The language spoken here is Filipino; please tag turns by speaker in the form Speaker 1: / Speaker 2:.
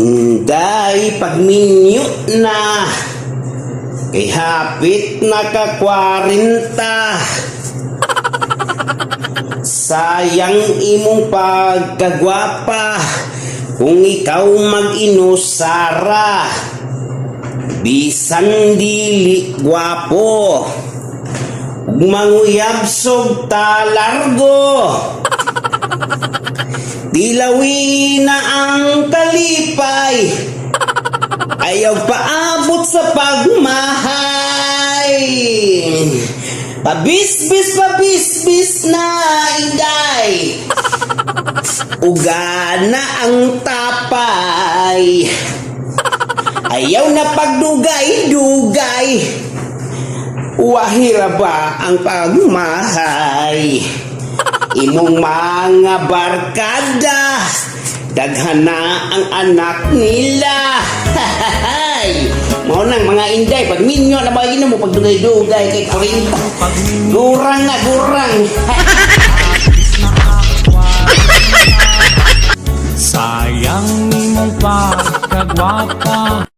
Speaker 1: Inday pagminyo na. Kay hapit na ka 40 Sayang imong pagkagwapa Kung ikaw mag-inusara. Bisan dili gwapo. Ug manguyab sog Dilawi na ang kalipay. Ayaw paabot sa pagmahay Pabisbis, pabisbis na inday. Uga na ang tapay. Ayaw na pagdugay-dugay. Wahira ba ang pagmahay imong mga barkada daghan na ang anak nila. Mao nang mga inday pag minyo na ba ina mo pag dugay-dugay kay kurinta gurang na gurang. Sayang imong pagkagwapa.